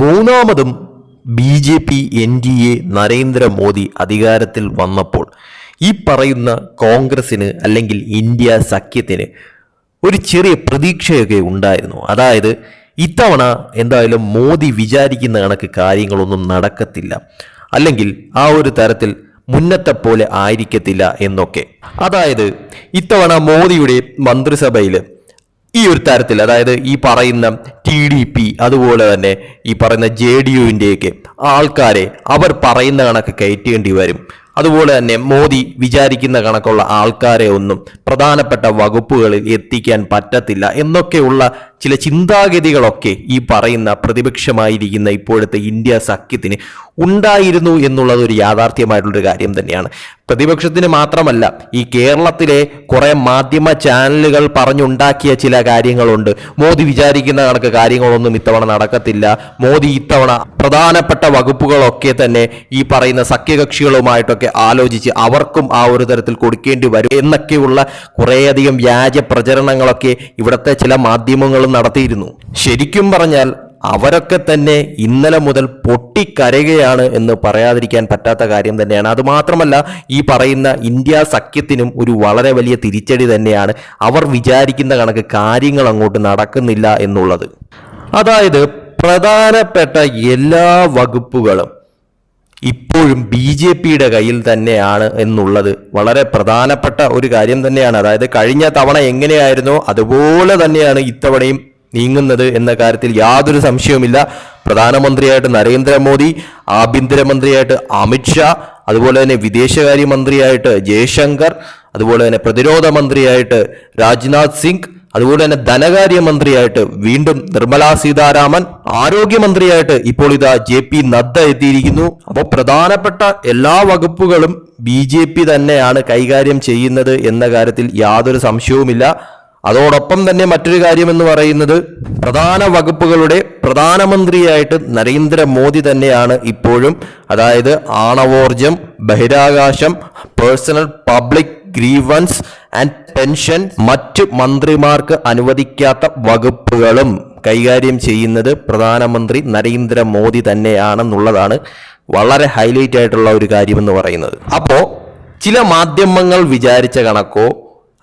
മൂന്നാമതും B J P N D A Narendra Modi അധികാരത്തിൽ വന്നപ്പോൾ ഈ പറയുന്ന കോൺഗ്രസിന് അല്ലെങ്കിൽ ഇന്ത്യ സഖ്യത്തിന് ഒരു ചെറിയ പ്രതീക്ഷയൊക്കെ ഉണ്ടായിരുന്നു. അതായത് ഇത്തവണ എന്തായാലും മോദി വിചാരിക്കുന്ന കണക്ക് കാര്യങ്ങളൊന്നും നടക്കത്തില്ല. അല്ലെങ്കിൽ ആ ഒരു തരത്തിൽ മുന്നത്തെ പോലെ ആയിരിക്കത്തില്ല എന്നൊക്കെ. അതായത് ഇത്തവണ മോദിയുടെ മന്ത്രിസഭയിൽ ഈ ഒരു തരത്തിൽ അതായത് ഈ പറയുന്ന ടി ഡി പി അതുപോലെ തന്നെ ഈ പറയുന്ന ജെ ഡി യുവിന്റെയൊക്കെ ആൾക്കാരെ അവർ പറയുന്ന കണക്ക് കയറ്റേണ്ടി വരും. അതുപോലെ തന്നെ മോദി വിചാരിക്കുന്ന കണക്കുള്ള ആൾക്കാരെ ഒന്നും പ്രധാനപ്പെട്ട വകുപ്പുകളിൽ എത്തിക്കാൻ പറ്റത്തില്ല എന്നൊക്കെയുള്ള ചില ചിന്താഗതികളൊക്കെ ഈ പറയുന്ന പ്രതിപക്ഷമായിരിക്കുന്ന ഇപ്പോഴത്തെ ഇന്ത്യ സഖ്യത്തിന് ഉണ്ടായിരുന്നു എന്നുള്ളത് ഒരു യാഥാർത്ഥ്യമായിട്ടുള്ളൊരു കാര്യം തന്നെയാണ്. പ്രതിപക്ഷത്തിന് മാത്രമല്ല ഈ കേരളത്തിലെ കുറെ മാധ്യമ ചാനലുകൾ പറഞ്ഞുണ്ടാക്കിയ ചില കാര്യങ്ങളുണ്ട്. മോദി വിചാരിക്കുന്ന കണക്ക് കാര്യങ്ങളൊന്നും ഇത്തവണ നടക്കത്തില്ല. മോദി ഇത്തവണ പ്രധാനപ്പെട്ട വകുപ്പുകളൊക്കെ തന്നെ ഈ പറയുന്ന സഖ്യകക്ഷികളുമായിട്ടൊക്കെ ആലോചിച്ച് അവർക്കും ആ ഒരു തരത്തിൽ കൊടുക്കേണ്ടി വരും എന്നൊക്കെയുള്ള കുറേയധികം വ്യാജ പ്രചരണങ്ങളൊക്കെ ഇവിടുത്തെ ചില മാധ്യമങ്ങളും നടത്തിയിരുന്നു. ശരിക്കും പറഞ്ഞാൽ അവരൊക്കെ തന്നെ ഇന്നലെ മുതൽ പൊട്ടിക്കരയുകയാണ് എന്ന് പറയാതിരിക്കാൻ പറ്റാത്ത കാര്യം തന്നെയാണ്. അതുമാത്രമല്ല ഈ പറയുന്ന ഇന്ത്യ സഖ്യത്തിനും ഒരു വളരെ വലിയ തിരിച്ചടി തന്നെയാണ് അവർ വിചാരിക്കുന്ന കണക്ക് കാര്യങ്ങൾ അങ്ങോട്ട് നടക്കുന്നില്ല എന്നുള്ളത്. അതായത് പ്രധാനപ്പെട്ട എല്ലാ വകുപ്പുകളും ഇപ്പോഴും ബി ജെ പിയുടെ കയ്യിൽ തന്നെയാണ് എന്നുള്ളത് വളരെ പ്രധാനപ്പെട്ട ഒരു കാര്യം തന്നെയാണ്. അതായത് കഴിഞ്ഞ തവണ എങ്ങനെയായിരുന്നോ അതുപോലെ തന്നെയാണ് ഇത്തവണയും നീങ്ങുന്നത് എന്ന കാര്യത്തിൽ യാതൊരു സംശയവുമില്ല. പ്രധാനമന്ത്രിയായിട്ട് നരേന്ദ്രമോദി ആഭ്യന്തരമന്ത്രിയായിട്ട് അമിത്ഷാ അതുപോലെ തന്നെ വിദേശകാര്യമന്ത്രിയായിട്ട് ജയശങ്കർ അതുപോലെ തന്നെ പ്രതിരോധ മന്ത്രിയായിട്ട് രാജ്നാഥ് സിംഗ് അതുപോലെ തന്നെ ധനകാര്യമന്ത്രിയായിട്ട് വീണ്ടും നിർമ്മലാ സീതാരാമൻ ആരോഗ്യമന്ത്രിയായിട്ട് ഇപ്പോൾ ഇതാ ജെ പി നദ്ദ എത്തിയിരിക്കുന്നു. അപ്പോൾ പ്രധാനപ്പെട്ട എല്ലാ വകുപ്പുകളും ബി ജെ പി തന്നെയാണ് കൈകാര്യം ചെയ്യുന്നത് എന്ന കാര്യത്തിൽ യാതൊരു സംശയവുമില്ല. അതോടൊപ്പം തന്നെ മറ്റൊരു കാര്യം എന്ന് പറയുന്നത് പ്രധാന വകുപ്പുകളുടെ പ്രധാനമന്ത്രിയായിട്ട് നരേന്ദ്രമോദി തന്നെയാണ് ഇപ്പോഴും. അതായത് ആണവോർജം ബഹിരാകാശം personnel public grievance and pension മറ്റ് മന്ത്രിമാർക്ക് അനുവദിക്കാത്ത വകുപ്പുകളും കൈകാര്യം ചെയ്യുന്നത് പ്രധാനമന്ത്രി നരേന്ദ്രമോദി തന്നെയാണെന്നുള്ളതാണ് വളരെ ഹൈലൈറ്റ് ആയിട്ടുള്ള ഒരു കാര്യമെന്ന് പറയുന്നത്. അപ്പോൾ ചില മാധ്യമങ്ങൾ വിചാരിച്ച കണക്കോ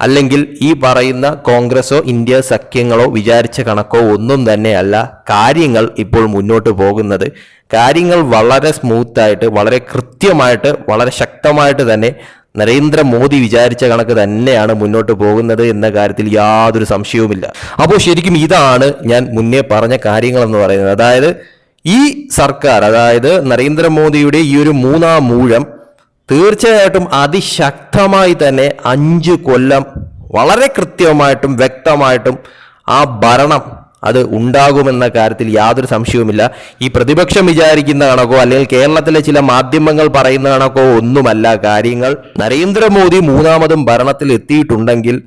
അല്ലെങ്കിൽ ഈ പറയുന്ന കോൺഗ്രസോ ഇന്ത്യ സഖ്യങ്ങളോ വിചാരിച്ച കണക്കോ ഒന്നും തന്നെയല്ല. കാര്യങ്ങൾ ഇപ്പോൾ മുന്നോട്ട് പോകുന്നത്. കാര്യങ്ങൾ വളരെ സ്മൂത്തായിട്ട് വളരെ കൃത്യമായിട്ട് വളരെ ശക്തമായിട്ട് തന്നെ നരേന്ദ്രമോദി വിചാരിച്ച കണക്ക് തന്നെയാണ് മുന്നോട്ട് പോകുന്നത് എന്ന കാര്യത്തിൽ യാതൊരു സംശയവുമില്ല. അപ്പോൾ ശരിക്കും ഇതാണ് ഞാൻ മുന്നേ പറഞ്ഞ കാര്യങ്ങളെന്ന് പറയുന്നത്. അതായത് ഈ സർക്കാർ അതായത് നരേന്ദ്രമോദിയുടെ ഈ ഒരു മൂന്നാം മൂഴം തീർച്ചയായിട്ടും അതിശക്തമായി തന്നെ അഞ്ച് കൊല്ലം വളരെ കൃത്യമായിട്ടും വ്യക്തമായിട്ടും ആ ഭരണം അത് ഉണ്ടാകുമെന്ന കാര്യത്തിൽ യാതൊരു സംശയവുമില്ല. ഈ പ്രതിപക്ഷം വിചാരിക്കുന്ന കണക്കോ അല്ലെങ്കിൽ കേരളത്തിലെ ചില മാധ്യമങ്ങൾ പറയുന്ന കണക്കോ ഒന്നുമല്ല. കാര്യങ്ങൾ നരേന്ദ്രമോദി മൂന്നാമതും ഭരണത്തിൽ എത്തിയിട്ടുണ്ടെങ്കിൽ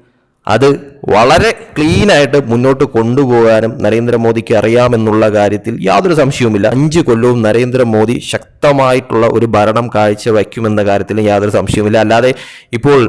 അത് വളരെ ക്ലീനായിട്ട് മുന്നോട്ട് കൊണ്ടുപോകാനും നരേന്ദ്രമോദിക്ക് അറിയാമെന്നുള്ള കാര്യത്തിൽ യാതൊരു സംശയവുമില്ല. അഞ്ച് കൊല്ലവും നരേന്ദ്രമോദി ശക്തമായിട്ടുള്ള ഒരു ഭരണം കാഴ്ചവെക്കുമെന്ന കാര്യത്തിൽ യാതൊരു സംശയവുമില്ല. അല്ലാതെ ഇപ്പോൾ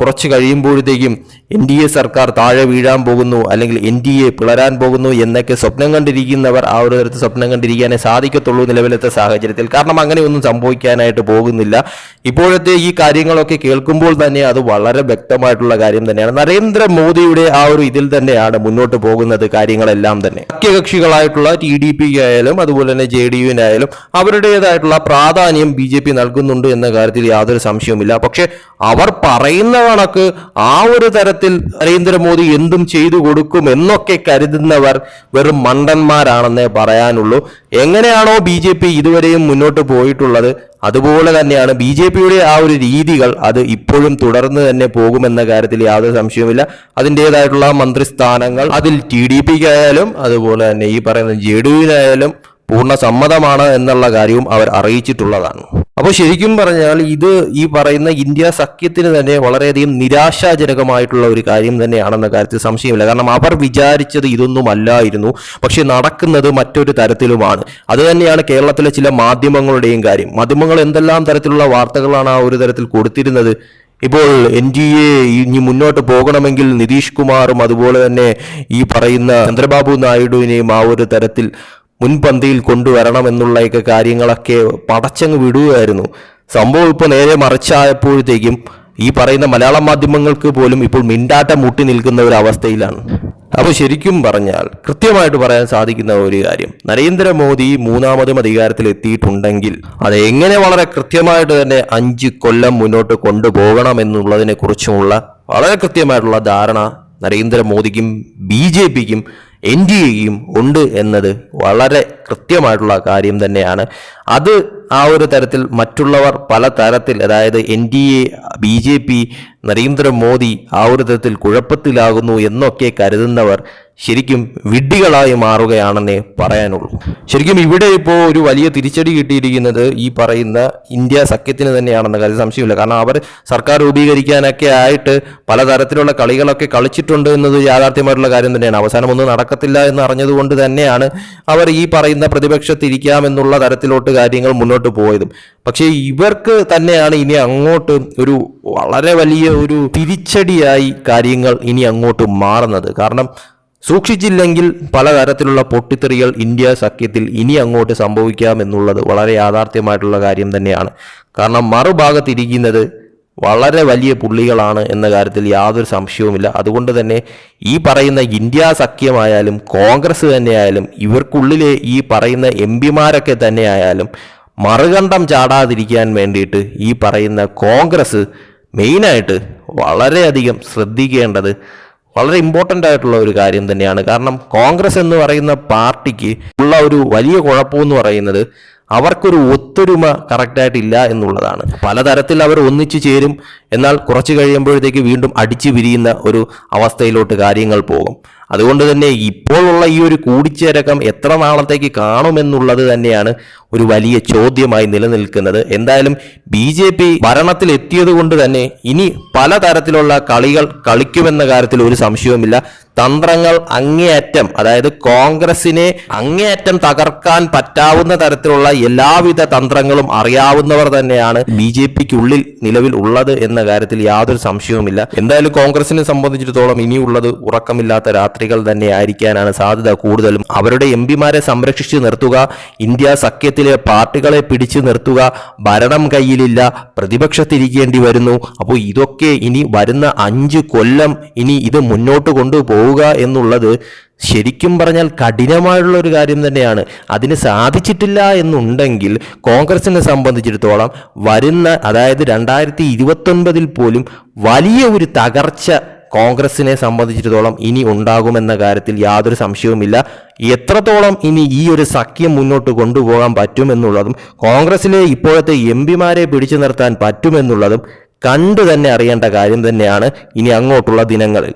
കുറച്ച് കഴിയുമ്പോഴത്തേക്കും എൻ ഡി എ സർക്കാർ താഴെ വീഴാൻ പോകുന്നു അല്ലെങ്കിൽ എൻ ഡി എ പിളരാൻ പോകുന്നു എന്നൊക്കെ സ്വപ്നം കണ്ടിരിക്കുന്നവർ ആ ഒരു തരത്തിൽ സ്വപ്നം കണ്ടിരിക്കാനേ സാധിക്കത്തുള്ളൂ നിലവിലത്തെ സാഹചര്യത്തിൽ. കാരണം അങ്ങനെയൊന്നും സംഭവിക്കാനായിട്ട് പോകുന്നില്ല. ഇപ്പോഴത്തെ ഈ കാര്യങ്ങളൊക്കെ കേൾക്കുമ്പോൾ തന്നെ അത് വളരെ വ്യക്തമായിട്ടുള്ള കാര്യം തന്നെയാണ്. നരേന്ദ്രമോദിയുടെ ആ ഒരു ഇതിൽ തന്നെയാണ് മുന്നോട്ട് പോകുന്നത് കാര്യങ്ങളെല്ലാം തന്നെ. സഖ്യകക്ഷികളായിട്ടുള്ള ടി ഡി പിക്ക് ആയാലും അതുപോലെ തന്നെ ജെ ഡി യുവിനായാലും അവരുടേതായിട്ടുള്ള പ്രാധാന്യം ബി ജെ പി നൽകുന്നുണ്ട് എന്ന കാര്യത്തിൽ യാതൊരു സംശയവുമില്ല. പക്ഷെ അവർ പറയുന്ന കണക്ക് ആ ഒരു തരത്തിൽ നരേന്ദ്രമോദി എന്തും ചെയ്തു കൊടുക്കും എന്നൊക്കെ കരുതുന്നവർ വെറും മണ്ടന്മാരാണെന്നേ പറയാനുള്ളൂ. എങ്ങനെയാണോ ബി ജെ പി ഇതുവരെയും മുന്നോട്ട് പോയിട്ടുള്ളത് അതുപോലെ തന്നെയാണ് ബി ജെ പിയുടെ ആ ഒരു രീതികൾ അത് ഇപ്പോഴും തുടർന്ന് തന്നെ പോകുമെന്ന കാര്യത്തിൽ യാതൊരു സംശയവുമില്ല. അതിന്റെതായിട്ടുള്ള മന്ത്രിസ്ഥാനങ്ങൾ അതിൽ ടി ഡി പിക്കായാലും അതുപോലെ തന്നെ ഈ പറയുന്ന ജെ ഡി യുവിനായാലും പൂർണ സമ്മതമാണ് എന്നുള്ള കാര്യവും അവർ അറിയിച്ചിട്ടുള്ളതാണ്. അപ്പോൾ ശരിക്കും പറഞ്ഞാൽ ഇത് ഈ പറയുന്ന ഇന്ത്യ സഖ്യത്തിന് തന്നെ വളരെയധികം നിരാശാജനകമായിട്ടുള്ള ഒരു കാര്യം തന്നെയാണെന്ന കാര്യത്തിൽ സംശയമില്ല. കാരണം അവർ വിചാരിച്ചത് ഇതൊന്നും അല്ലായിരുന്നു പക്ഷെ നടക്കുന്നത് മറ്റൊരു തരത്തിലുമാണ്. അത് തന്നെയാണ് കേരളത്തിലെ ചില മാധ്യമങ്ങളുടെയും കാര്യം. മാധ്യമങ്ങൾ എന്തെല്ലാം തരത്തിലുള്ള വാർത്തകളാണ് ആ ഒരു തരത്തിൽ കൊടുത്തിരുന്നത്? ഇപ്പോൾ എൻ ഡി എ ഇനി മുന്നോട്ട് പോകണമെങ്കിൽ നിതീഷ് കുമാറും അതുപോലെ തന്നെ ഈ പറയുന്ന ചന്ദ്രബാബു നായിഡുവിനെയും ആ ഒരു തരത്തിൽ മുൻപന്തിയിൽ കൊണ്ടുവരണം എന്നുള്ളയൊക്കെ കാര്യങ്ങളൊക്കെ പടച്ചങ്ങ് വിടുകയായിരുന്നു. സംഭവം ഇപ്പോൾ നേരെ മറിച്ചായപ്പോഴത്തേക്കും ഈ പറയുന്ന മലയാള മാധ്യമങ്ങൾക്ക് പോലും ഇപ്പോൾ മിണ്ടാട്ടം മുട്ടി നിൽക്കുന്ന ഒരു അവസ്ഥയിലാണ്. അപ്പോൾ ശരിക്കും പറഞ്ഞാൽ കൃത്യമായിട്ട് പറയാൻ സാധിക്കുന്ന ഒരു കാര്യം നരേന്ദ്രമോദി മൂന്നാമതും അധികാരത്തിൽ എത്തിയിട്ടുണ്ടെങ്കിൽ അത് എങ്ങനെ വളരെ കൃത്യമായിട്ട് തന്നെ അഞ്ച് കൊല്ലം മുന്നോട്ട് കൊണ്ടുപോകണം എന്നുള്ളതിനെ കുറിച്ചുമുള്ള വളരെ കൃത്യമായിട്ടുള്ള ധാരണ നരേന്ദ്രമോദിക്കും ബി ജെ പിക്കും എൻ ഡി എയും ഉണ്ട് എന്നത് വളരെ കൃത്യമായിട്ടുള്ള കാര്യം തന്നെയാണ്. അത് ആ ഒരു തരത്തിൽ മറ്റുള്ളവർ പല തരത്തിൽ അതായത് N D A B J P Narendra Modi ആ ഒരു തരത്തിൽ കുഴപ്പത്തിലാകുന്നു എന്നൊക്കെ കരുതുന്നവർ ശരിക്കും വിഡ്ഢികളായി മാറുകയാണെന്നേ പറയാനുള്ളൂ. ശരിക്കും ഇവിടെ ഇപ്പോൾ ഒരു വലിയ തിരിച്ചടി കിട്ടിയിരിക്കുന്നത് ഈ പറയുന്ന ഇന്ത്യ സഖ്യത്തിന് തന്നെയാണെന്ന കാര്യം സംശയമില്ല കാരണം അവർ സർക്കാർ രൂപീകരിക്കാനൊക്കെ ആയിട്ട് പലതരത്തിലുള്ള കളികളൊക്കെ കളിച്ചിട്ടുണ്ട് എന്നത് യാഥാർത്ഥ്യമായിട്ടുള്ള കാര്യം തന്നെയാണ്. അവസാനം ഒന്നും നടക്കത്തില്ല എന്ന് അറിഞ്ഞതുകൊണ്ട് തന്നെയാണ് അവർ ഈ പറയുന്ന പ്രതിപക്ഷത്തിരിക്കാമെന്നുള്ള തരത്തിലോട്ട് കാര്യങ്ങൾ മുന്നോട്ട് പോയതും. പക്ഷേ ഇവർക്ക് തന്നെയാണ് ഇനി അങ്ങോട്ട് ഒരു വളരെ വലിയ ഒരു തിരിച്ചടിയായി കാര്യങ്ങൾ ഇനി അങ്ങോട്ട് മാറുന്നത്. കാരണം സൂക്ഷിച്ചില്ലെങ്കിൽ പലതരത്തിലുള്ള പൊട്ടിത്തെറികൾ ഇന്ത്യ സഖ്യത്തിൽ ഇനി അങ്ങോട്ട് സംഭവിക്കാമെന്നുള്ളത് വളരെ യാഥാർത്ഥ്യമായിട്ടുള്ള കാര്യം തന്നെയാണ്. കാരണം മറുഭാഗത്തിരിക്കുന്നത് വളരെ വലിയ പുള്ളികളാണ് എന്ന കാര്യത്തിൽ യാതൊരു സംശയവുമില്ല. അതുകൊണ്ട് തന്നെ ഈ പറയുന്ന ഇന്ത്യ സഖ്യമായാലും കോൺഗ്രസ് തന്നെയായാലും ഇവർക്കുള്ളിലെ ഈ പറയുന്ന എം പിമാരൊക്കെ തന്നെയായാലും മറുകണ്ഠം ചാടാതിരിക്കാൻ വേണ്ടിയിട്ട് ഈ പറയുന്ന കോൺഗ്രസ് മെയിനായിട്ട് വളരെയധികം ശ്രദ്ധിക്കേണ്ടത് വളരെ ഇമ്പോർട്ടന്റ് ആയിട്ടുള്ള ഒരു കാര്യം തന്നെയാണ്. കാരണം കോൺഗ്രസ് എന്ന് പറയുന്ന പാർട്ടിക്ക് ഉള്ള ഒരു വലിയ കുഴപ്പമെന്ന് പറയുന്നത് അവർക്കൊരു ഒത്തൊരുമ കറക്റ്റായിട്ടില്ല എന്നുള്ളതാണ്. പലതരത്തിൽ അവർ ഒന്നിച്ചു ചേരും എന്നാൽ കുറച്ച് കഴിയുമ്പോഴത്തേക്ക് വീണ്ടും അടിച്ചു പിരിയുന്ന ഒരു അവസ്ഥയിലോട്ട് കാര്യങ്ങൾ പോകും. അതുകൊണ്ട് തന്നെ ഇപ്പോഴുള്ള ഈ ഒരു കൂടിച്ചേരക്കം എത്ര നാളത്തേക്ക് കാണുമെന്നുള്ളത് തന്നെയാണ് ഒരു വലിയ ചോദ്യമായി നിലനിൽക്കുന്നത്. എന്തായാലും ബി ജെ പി ഭരണത്തിൽ എത്തിയത് കൊണ്ട് തന്നെ ഇനി പലതരത്തിലുള്ള കളികൾ കളിക്കുമെന്ന കാര്യത്തിൽ ഒരു സംശയവുമില്ല. തന്ത്രങ്ങൾ അങ്ങേയറ്റം അതായത് കോൺഗ്രസിനെ അങ്ങേയറ്റം തകർക്കാൻ പറ്റാവുന്ന തരത്തിലുള്ള എല്ലാവിധ തന്ത്രങ്ങളും അറിയാവുന്നവർ തന്നെയാണ് ബി ജെ പിക്കുള്ളിൽ നിലവിൽ ഉള്ളത് എന്ന കാര്യത്തിൽ യാതൊരു സംശയവുമില്ല. എന്തായാലും കോൺഗ്രസിനെ സംബന്ധിച്ചിടത്തോളം ഇനിയുള്ളത് ഉറക്കമില്ലാത്ത രാത്രികൾ തന്നെ ആയിരിക്കാനാണ് സാധ്യത കൂടുതലും. അവരുടെ എം പിമാരെ സംരക്ഷിച്ചു നിർത്തുക ഇന്ത്യ സഖ്യത്തിലെ പാർട്ടികളെ പിടിച്ചു നിർത്തുക ഭരണം കയ്യിലില്ല പ്രതിപക്ഷത്തിരിക്കേണ്ടി വരുന്നു. അപ്പോൾ ഇതൊക്കെ ഇനി വരുന്ന അഞ്ച് കൊല്ലം ഇനി ഇത് മുന്നോട്ട് കൊണ്ടുപോവുക എന്നുള്ളത് ശരിക്കും പറഞ്ഞാൽ കഠിനമായുള്ള ഒരു കാര്യം തന്നെയാണ്. അതിന് സാധിച്ചിട്ടില്ല എന്നുണ്ടെങ്കിൽ കോൺഗ്രസിനെ സംബന്ധിച്ചിടത്തോളം വരുന്ന അതായത് രണ്ടായിരത്തി ഇരുപത്തൊൻപതിൽ പോലും വലിയ ഒരു തകർച്ച കോൺഗ്രസിനെ സംബന്ധിച്ചിടത്തോളം ഇനി ഉണ്ടാകുമെന്ന കാര്യത്തിൽ യാതൊരു സംശയവുമില്ല. എത്രത്തോളം ഇനി ഈ ഒരു സഖ്യം മുന്നോട്ട് കൊണ്ടുപോകാൻ പറ്റുമെന്നുള്ളതും കോൺഗ്രസിലെ ഇപ്പോഴത്തെ എം പിമാരെ പിടിച്ചു നിർത്താൻ പറ്റുമെന്നുള്ളതും കണ്ടു തന്നെ അറിയേണ്ട കാര്യം തന്നെയാണ് ഇനി അങ്ങോട്ടുള്ള ദിനങ്ങളിൽ.